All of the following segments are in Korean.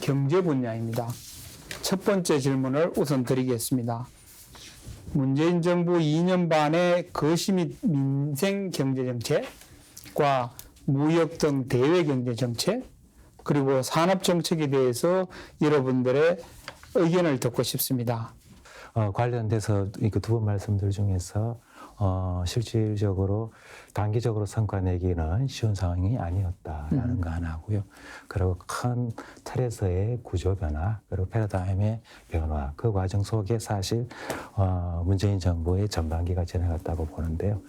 경제 분야입니다. 첫 번째 질문을 우선 드리겠습니다. 문재인 정부 2년 반의 거시 및 민생 경제 정책과 무역 등 대외 경제 정책 그리고 산업 정책에 대해서 여러분들의 의견을 듣고 싶습니다. 어, 관련돼서 두번 말씀들 중에서 어, 실질적으로 단기적으로 성과 내기는 쉬운 상황이 아니었다라는 음. 거 하나고요. 그리고 큰 틀에서의 구조 변화, 그리고 패러다임의 변화, 그 과정 속에 사실 어, 문재인 정부의 전반기가 지나갔다고 보는데요.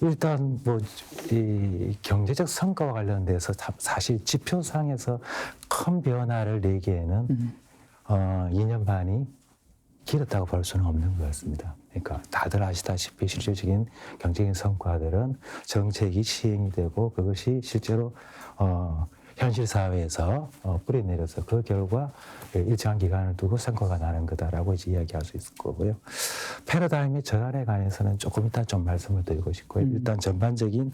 일단 뭐 이 경제적 성과와 관련돼서 사- 사실 지표상에서 큰 변화를 내기에는 음. 어, 2년 반이 길었다고 볼 수는 없는 것 같습니다. 그러니까 다들 아시다시피 실질적인 경제적인 성과들은 정책이 시행이 되고 그것이 실제로 어, 현실 사회에서 어, 뿌리내려서 그 결과 일정한 기간을 두고 성과가 나는 거다라고 이제 이야기할 수 있을 거고요. 패러다임의 전환에 관해서는 조금 이따 좀 말씀을 드리고 싶고요. 음. 일단 전반적인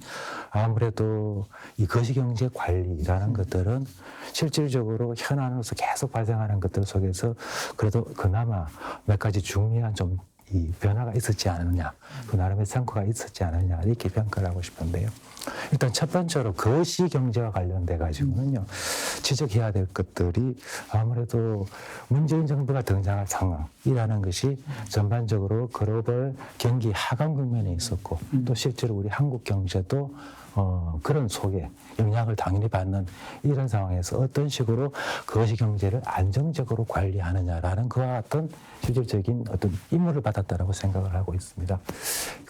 아무래도 이 거시경제 관리라는 것들은 실질적으로 현안으로서 계속 발생하는 것들 속에서 그래도 그나마 몇 가지 중요한 좀 이 변화가 있었지 않느냐, 그 나름의 성과가 있었지 않느냐 이렇게 평가를 하고 싶은데요. 일단 첫 번째로 거시 경제와 관련돼 가지고는요 지적해야 될 것들이 아무래도 문재인 정부가 등장할 상황이라는 것이 전반적으로 글로벌 경기 하강 국면에 있었고 또 실제로 우리 한국 경제도 어, 그런 속에 영향을 당연히 받는 이런 상황에서 어떤 식으로 거시 경제를 안정적으로 관리하느냐라는 그와 같은 실질적인 어떤 임무를 받았다라고 생각을 하고 있습니다.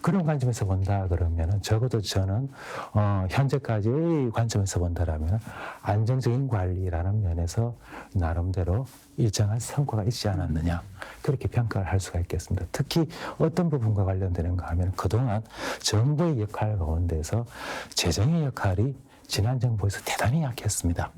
그런 관점에서 본다 그러면은 적어도 저는 어, 현재까지의 관점에서 본다라면 안정적인 관리라는 면에서 나름대로 일정한 성과가 있지 않았느냐 그렇게 평가를 할 수가 있겠습니다. 특히 어떤 부분과 관련되는가 하면 그동안 정부의 역할 가운데서 재정의 역할이 지난 정부에서 대단히 약했습니다.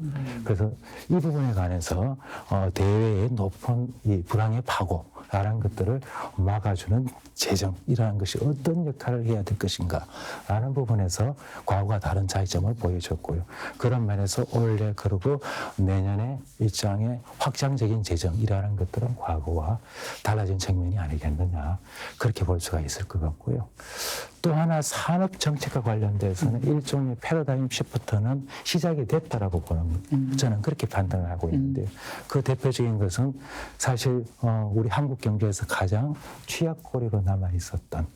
그래서 이 부분에 관해서 어, 대외의 높은 이 불황의 파고 라는 것들을 막아주는 재정이라는 것이 어떤 역할을 해야 될 것인가 라는 부분에서 과거와 다른 차이점을 보여줬고요. 그런 면에서 올해 그리고 내년에 일정의 확장적인 재정이라는 것들은 과거와 달라진 측면이 아니겠느냐 그렇게 볼 수가 있을 것 같고요. 또 하나 산업 정책과 관련돼서는 일종의 패러다임 시프트는 시작이 됐다라고 보는 저는 그렇게 판단을 하고 있는데요. 그 대표적인 것은 사실 어, 우리 한국 경제에서 가장 취약거리로 남아 있었던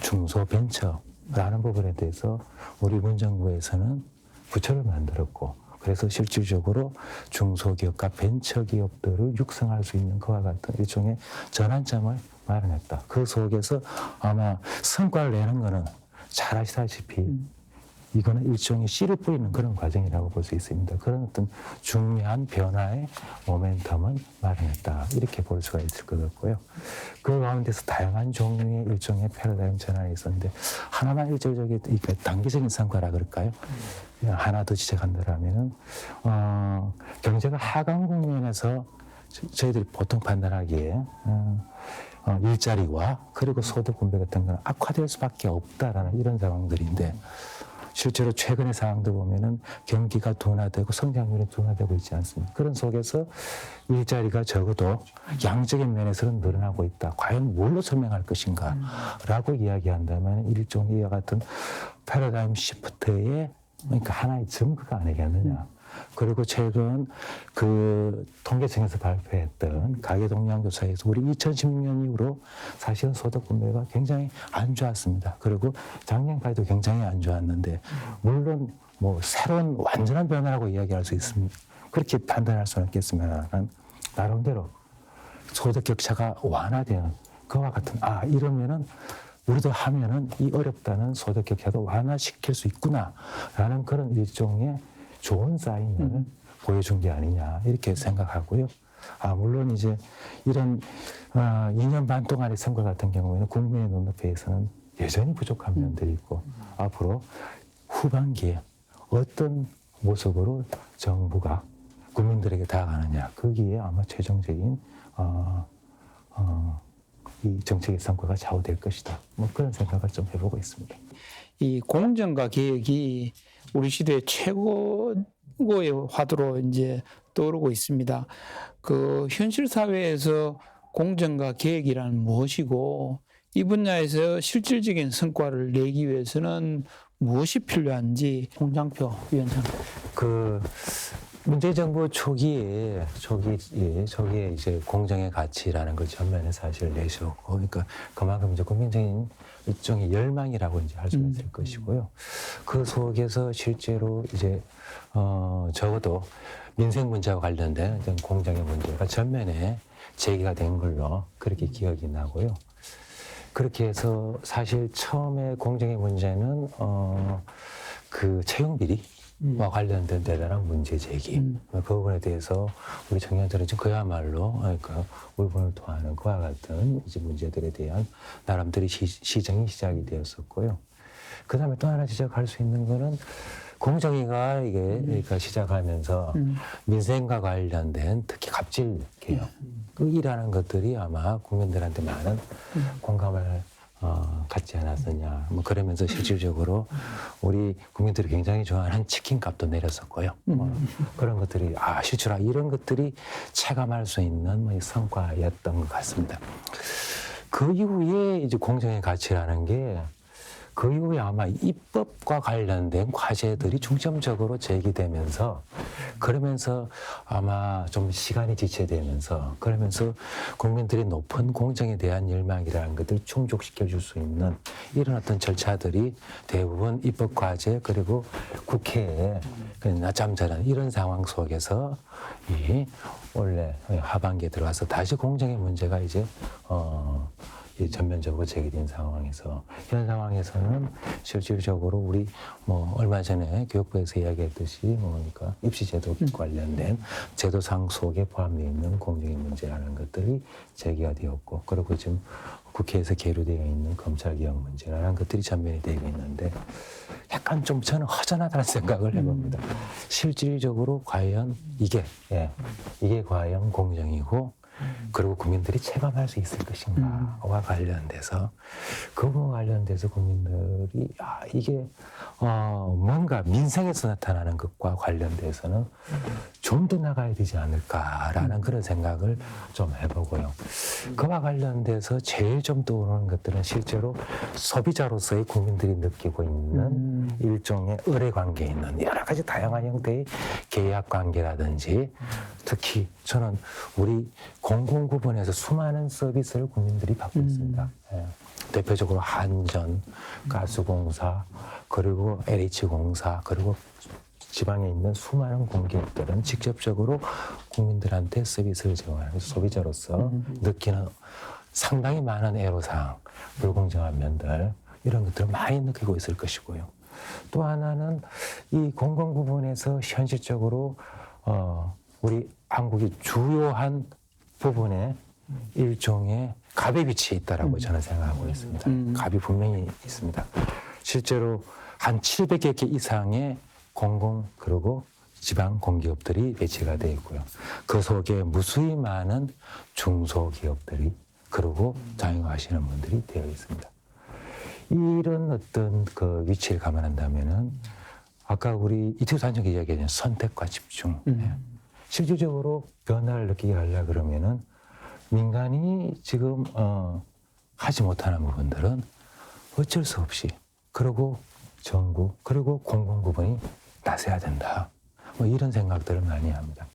중소벤처라는 부분에 대해서 우리 문정부에서는 부처를 만들었고 그래서 실질적으로 중소기업과 벤처기업들을 육성할 수 있는 그와 같은 일종의 전환점을 마련했다. 그 속에서 아마 성과를 내는 거는 잘 아시다시피 이거는 일종의 씨를 뿌리는 그런 과정이라고 볼 수 있습니다. 그런 어떤 중요한 변화의 모멘텀은 마련했다. 이렇게 볼 수가 있을 것 같고요. 그 가운데서 다양한 종류의 일종의 패러다임 전환이 있었는데 하나만 일절적인 단기적인 성과라 그럴까요? 하나 더 지적한다면은 어, 경제가 하강 국면에서 저- 저희들이 보통 판단하기에 어, 어, 일자리와 그리고 소득 분배 같은 건 악화될 수밖에 없다라는 이런 상황들인데 실제로 최근의 상황도 보면은 경기가 둔화되고 성장률이 둔화되고 있지 않습니까? 그런 속에서 일자리가 적어도 양적인 면에서는 늘어나고 있다. 과연 뭘로 설명할 것인가? 라고 이야기한다면 일종의 이와 같은 패러다임 시프트의 그러니까 하나의 증거가 아니겠느냐. 그리고 최근 그 통계청에서 발표했던 가계동향조사에서 우리 2016년 이후로 사실은 소득 분배가 굉장히 안 좋았습니다. 그리고 작년까지도 굉장히 안 좋았는데 물론 뭐 새로운 완전한 변화라고 이야기할 수 있습니다. 그렇게 판단할 수는 있겠지만 나름대로 소득 격차가 완화되는 그와 같은 아 이러면은 우리도 하면은 이 어렵다는 소득 격차도 완화시킬 수 있구나라는 그런 일종의 좋은 사인을 보여준 게 아니냐 이렇게 생각하고요. 아 물론 이제 이런 어, 2년 반 동안의 선거 같은 경우에는 국민의 눈높이에서는 여전히 부족한 면들이 있고 앞으로 후반기에 어떤 모습으로 정부가 국민들에게 다가가느냐 거기에 아마 최종적인 어, 어, 이 정책의 성과가 좌우될 것이다. 뭐 그런 생각을 좀 해보고 있습니다. 이 공정과 개혁이 우리 시대의 최고의 화두로 이제 떠오르고 있습니다. 그 현실 사회에서 공정과 계획이란 무엇이고 이 분야에서 실질적인 성과를 내기 위해서는 무엇이 필요한지 홍장표 위원장. 그 문재인 정부 초기에 초기에 초기에 이제 공정의 가치라는 걸 전면에 사실 내세웠고 그러니까 그만큼 이제 국민적인 일종의 열망이라고 이제 할 수가 있을 것이고요. 그 속에서 실제로 이제 어 적어도 민생 문제와 관련된 어떤 공정의 문제가 전면에 제기가 된 걸로 그렇게 기억이 나고요. 그렇게 해서 사실 처음에 공정의 문제는 어 그 채용 비리 와 관련된 대단한 문제 제기 음. 그 부분에 대해서 우리 청년들은 지금 그야말로 그러니까 울분을 토하는 그와 같은 이제 문제들에 대한 나름대로 시, 시정이 시작이 되었었고요. 그 다음에 또 하나 지적할 수 있는 거는 공정위가 이게 그러니까 시작하면서 음. 민생과 관련된 특히 갑질 개혁 그 일하는 것들이 아마 국민들한테 많은 공감을 어, 갖지 않았느냐. 뭐 그러면서 실질적으로 우리 국민들이 굉장히 좋아하는 치킨 값도 내렸었고요. 뭐 그런 것들이 아 실제로 이런 것들이 체감할 수 있는 뭐 성과였던 것 같습니다. 그 이후에 이제 공정의 가치라는 게 그 이후에 아마 입법과 관련된 과제들이 중점적으로 제기되면서 그러면서 아마 좀 시간이 지체되면서 그러면서 국민들의 높은 공정에 대한 열망이라는 것을 충족시켜 줄 수 있는 이런 어떤 절차들이 대부분 입법 과제 그리고 국회에 그 낮잠 자는 이런 상황 속에서 이 원래 하반기에 들어와서 다시 공정의 문제가 이제 어이 전면적으로 제기된 상황에서 현 상황에서는 실질적으로 우리 뭐 얼마 전에 교육부에서 이야기했듯이 뭐 그러니까 입시제도 관련된 제도상 속에 포함되어 있는 공정의 문제라는 것들이 제기가 되었고 그리고 지금 국회에서 계류되어 있는 검찰개혁 문제라는 것들이 전면이 되고 있는데 약간 좀 저는 허전하다는 생각을 해봅니다. 실질적으로 과연 이게 예, 이게 과연 공정이고 그리고 국민들이 체감할 수 있을 것인가와 관련돼서 그 부분과 관련돼서 국민들이 아 이게 어 뭔가 민생에서 나타나는 것과 관련돼서는 좀 더 나가야 되지 않을까라는 그런 생각을 좀 해보고요. 그와 관련돼서 제일 좀 떠오르는 것들은 실제로 소비자로서의 국민들이 느끼고 있는 음. 일종의 의뢰 관계에 있는 여러 가지 다양한 형태의 계약 관계라든지 특히 저는 우리 공공 부분에서 수많은 서비스를 국민들이 받고 음. 있습니다. 예. 대표적으로 한전, 가스공사, 그리고 LH공사, 그리고 지방에 있는 수많은 공기업들은 직접적으로 국민들한테 서비스를 제공하는 소비자로서 느끼는 상당히 많은 애로사항, 불공정한 면들 이런 것들을 많이 느끼고 있을 것이고요. 또 하나는 이 공공 부분에서 현실적으로 어, 우리 한국이 주요한 부분에 일종의 갑의 위치에 있다라고 저는 생각하고 있습니다. 음. 갑이 분명히 있습니다. 실제로 한 700개 개 이상의 공공 그리고 지방 공기업들이 배치가 되어 있고요. 그 속에 무수히 많은 중소기업들이 그리고 자영하시는 분들이 되어 있습니다. 이런 어떤 그 위치를 감안한다면은 아까 우리 이태우 산정이 이야기한 선택과 집중. 음. 예. 실질적으로 변화를 느끼게 하려 그러면은 민간이 지금 어 하지 못하는 부분들은 어쩔 수 없이 그리고 정부 그리고 공공 부분이 나서야 된다. 뭐 이런 생각들을 많이 합니다.